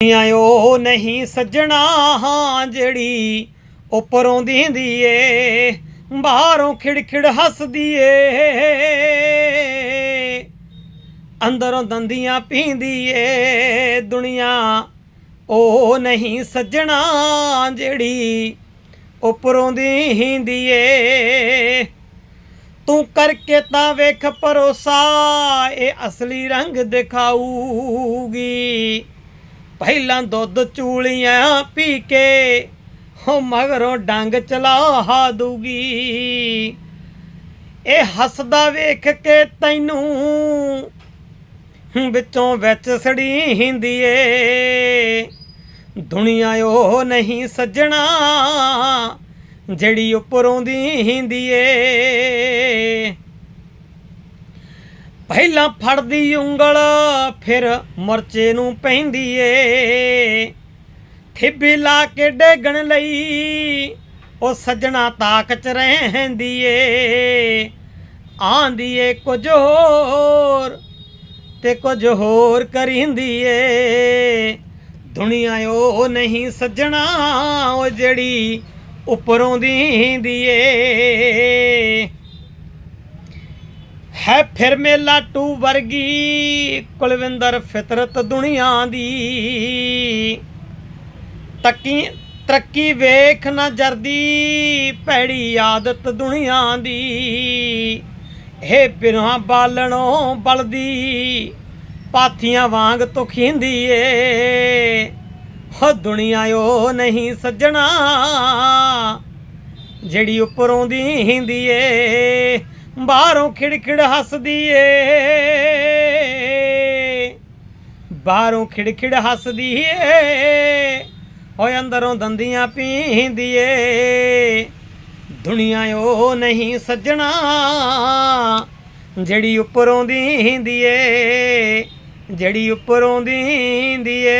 ਦੁਨੀਆ ਉਹ ਨਹੀਂ ਸੱਜਣਾ ਹਾਂ ਜਿਹੜੀ ਉੱਪਰੋਂ ਦੀਂਦੀ ਏ ਬਾਹਰੋਂ ਖਿੜਖਿੜ ਹੱਸਦੀ ਏ ਅੰਦਰੋਂ ਦੰਦੀਆਂ ਪੀਂਦੀ ਏ ਦੁਨੀਆ, ਉਹ ਨਹੀਂ ਸੱਜਣਾ ਜਿਹੜੀ ਉੱਪਰੋਂ ਦੀਂਦੀ ਏ ਤੂੰ ਕਰਕੇ ਤਾਂ ਵੇਖ ਭਰੋਸਾ, ਇਹ ਅਸਲੀ ਰੰਗ ਦਿਖਾਊਗੀ। ਪਹਿਲਾਂ ਦੁੱਧ ਚੂਲੀਆਂ ਪੀ ਕੇ ਹੋ ਮਗਰੋਂ ਡੰਗ ਚਲਾ ਹਾ ਦੂਗੀ। ਇਹ ਹੱਸਦਾ ਵੇਖ ਕੇ ਤੈਨੂੰ ਵਿੱਚੋਂ ਵਿੱਚ ਸੜੀ ਹਿੰਦੀ ਏ। ਦੁਨੀਆ ਉਹ ਨਹੀਂ ਸੱਜਣਾ ਜਿਹੜੀ ਉੱਪਰੋਂ ਦੀ ਹਿੰਦੀ ਏ। ਪਹਿਲਾਂ ਫੜਦੀ ਉਂਗਲ, ਫਿਰ ਮਰਚੇ ਨੂੰ ਪੈਂਦੀ ਏ। ਠਿੱਬੀ ਲਾ ਕੇ ਡੇਗਣ ਲਈ, ਉਹ ਸੱਜਣਾ ਤਾਕ ਚ ਰਹਿੰਦੀ ਏ। ਆਂਦੀ ਏ ਕੁਝ ਹੋਰ ਤੇ ਕੁਝ ਹੋਰ ਕਰਿੰਦੀ ਏ। ਦੁਨੀਆ ਉਹ ਨਹੀਂ ਸੱਜਣਾ, ਉਹ ਜਿਹੜੀ ਉੱਪਰੋਂ ਦੀ ਏ। ਹੈ ਫਿਰ ਮੇਲਾ ਟੂ ਵਰਗੀ ਕੁਲਵਿੰਦਰ ਫਿਤਰਤ ਦੁਨੀਆ ਦੀ। ਤੱਕੀ, ਤਰੱਕੀ ਵੇਖ ਨਾ ਜਰਦੀ ਭੈੜੀ ਆਦਤ ਦੁਨੀਆ ਦੀ। ਹੇ ਬਿਨਾਂ ਬਾਲਣੋਂ ਬਲਦੀ, ਪਾਥੀਆਂ ਵਾਂਗ ਤੁਖੀਂਦੀ ਏ। ਹੋ ਦੁਨੀਆ ਉਹ ਨਹੀਂ ਸੱਜਣਾ, ਜਿਹੜੀ ਉੱਪਰੋਂ ਦੀ ਹਿੰਦੀ ਏ। ਬਾਹਰੋਂ ਖਿੜਖਿੜ ਹੱਸਦੀ ਏ ਬਾਹਰੋਂ ਖਿੜਖਿੜ ਹੱਸਦੀ ਏ ਓਏ ਅੰਦਰੋਂ ਦੰਦੀਆਂ ਪੀਂਦੀ ਏ ਦੁਨੀਆ ਉਹ ਨਹੀਂ ਸੱਜਣਾ ਜਿਹੜੀ ਉੱਪਰੋਂ ਦੀ ਏ ਜਿਹੜੀ ਉੱਪਰੋਂ ਦੀ ਏ